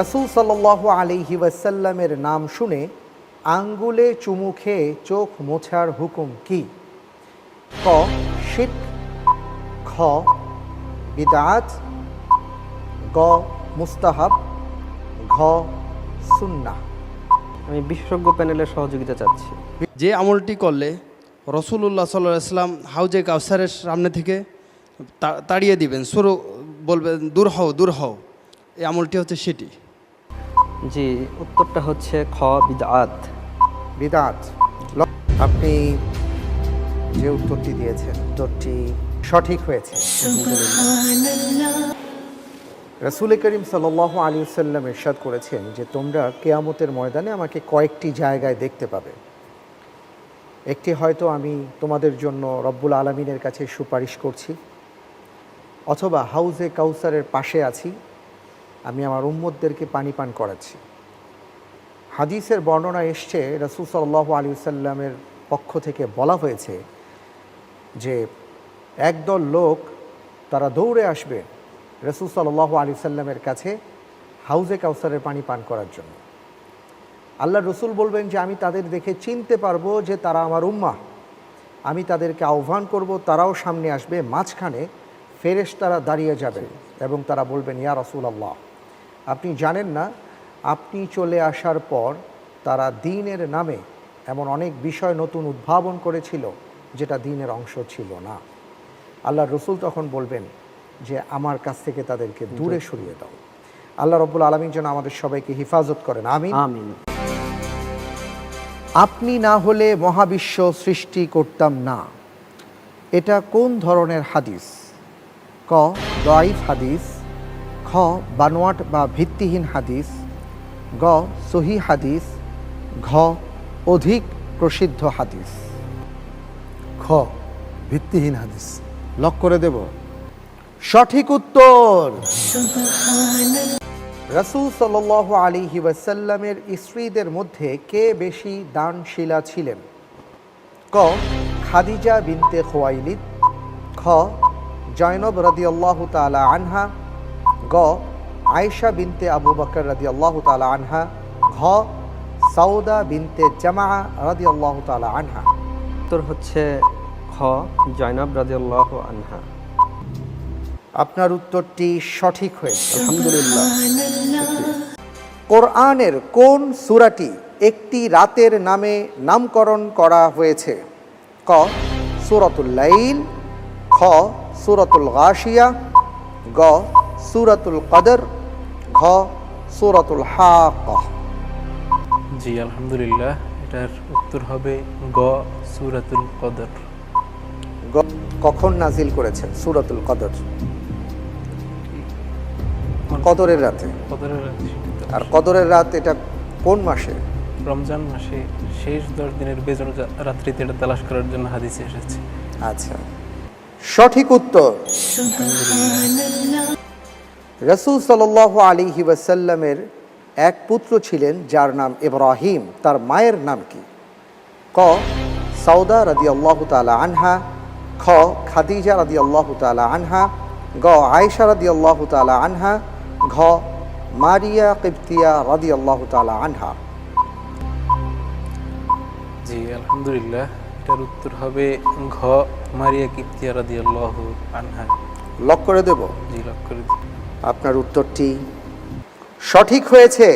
রসুল সাল্লাহ আলিহি ওয়াসাল্লামের নাম শুনে আঙ্গুলে চুমু খেয়ে চোখ মোছার হুকুম কি? ক শিক খ বিদাত গ মুস্তাহাব। ঘ সুন্নাহ। আমি বিশেষজ্ঞ প্যানেলের সহযোগিতা চাচ্ছি। যে আমলটি করলে রসুল্লাহ সাল্লাহ ইসলাম হাউজে কাউসারের সামনে থেকে তাড়িয়ে দিবেন শুরু বলবেন দূর হও দূর হও। এই আমলটি হচ্ছে সেটি। জি উত্তরটা হচ্ছে খ বিদআত। বিদাত ল- আপনি যে উত্তরটি দিয়েছেন উত্তরটি সঠিক হয়েছে। রসুল করিম সাল্লাহ আলী সাল্লাম ইরশাদ করেছেন যে তোমরা কেয়ামতের ময়দানে আমাকে কয়েকটি জায়গায় দেখতে পাবে। একটি হয়তো আমি তোমাদের জন্য রব্বুল আলমিনের কাছে সুপারিশ করছি অথবা হাউজে কাউসারের পাশে আছি আমি আমার উম্মতদেরকে পানি পান করাচ্ছি। হাদিসের বর্ণনা এসছে, রসুল সাল্লাহ আলী সাল্লামের পক্ষ থেকে বলা হয়েছে যে, একদল লোক তারা দৌড়ে আসবে রসুল সাল্লাহ আলী সাল্লামের কাছে হাউজে কাউসারের পানি পান করার জন্য। আল্লাহ রসুল বলবেন যে, আমি তাদের দেখে চিনতে পারব যে তারা আমার উম্মা আমি তাদেরকে আহ্বান করব, তারাও সামনে আসবে, মাঝখানে ফেরেশ তারা দাঁড়িয়ে যাবে এবং তারা বলবেন, ইয়া রসুল আল্লাহ আপনি জানেন না আপনি চলে আসার পর তারা দিনের নামে এমন অনেক বিষয় নতুন উদ্ভাবন করেছিল যেটা দিনের অংশ ছিল না। আল্লাহ রসুল তখন বলবেন যে আমার কাছ থেকে তাদেরকে দূরে সরিয়ে দাও। আল্লাহ রব্বুল আলমীর যেন আমাদের সবাইকে হেফাজত করেন। আমি আপনি না হলে মহাবিশ্ব সৃষ্টি করতাম না। এটা কোন ধরনের হাদিস? ক দয়াইফ হাদিস। খ বানোয়াট বা ভিত্তিহীন হাদিস গ সহি হাদিস ঘ অধিক প্রসিদ্ধ হাদিস। খ ভিত্তিহীন হাদিস। লক করে দেব। সঠিক উত্তর। রসুল সাল আলী ওয়াসাল্লামের স্ত্রীদের মধ্যে কে বেশি দানশীলা ছিলেন? ক খাদিজা বিনতে খোয়াইলিদ খ জয়নব রদি আল্লাহ তালা আনহা গ আয়েশা বিনতে আবু বকর রদি আল্লাহ তালা আনহা ঘ সাউদা বিনতে জামা রদি আল্লাহ তালা আনহা। উত্তর হচ্ছে খ জয়নাব রাজিয়াল্লাহ আনহা। আপনার উত্তরটি সঠিক হয়েছে। আলহামদুলিল্লাহ কোরআনের কোন সূরাটি একটি রাতের নামে নামকরণ করা হয়েছে? ক সূরাতুল লাইল খ সূরাতুল গাশিয়া গ সূরাতুল কদর ঘ সূরাতুল হাক্কাহ জি আলহামদুলিল্লাহ এটার উত্তর হবে গ সুরাতুল কদর। গ কখন নাজিল করেছেন সুরাতুল কদর? কদরের রাতে। কদরের রাতে আর কদরের রাত এটা কোন মাসে? রমজান মাসে শেষ দশ দিনের বেজন রাত্রিতে এটা তালাশ করার জন্য হাদিসে এসেছে। আচ্ছা। সঠিক উত্তর। রসুল সাল আলী ওয়াসাল্লামের এক পুত্র ছিলেন যার নাম ইব্রাহিম। তার মায়ের নাম কি? ক সৌদা রাদি আল্লাহ তালা আনহা। খ খাদিজা রাদি আল্লাহ তালা আনহা। গ আয়েশা রাদি আল্লাহ তালা আনহা। ঘ মারিয়া কিবতিয়া রাদি আল্লাহ তালা আনহা। জি আলহামদুলিল্লাহ। এটার উত্তর হবে ঘ মারিয়া কিপ্তিয়া রাদি আল্লাহ আনহা। লক করে দেব? জি লক করে দিন। আপনার উত্তরটি সঠিক হয়েছে।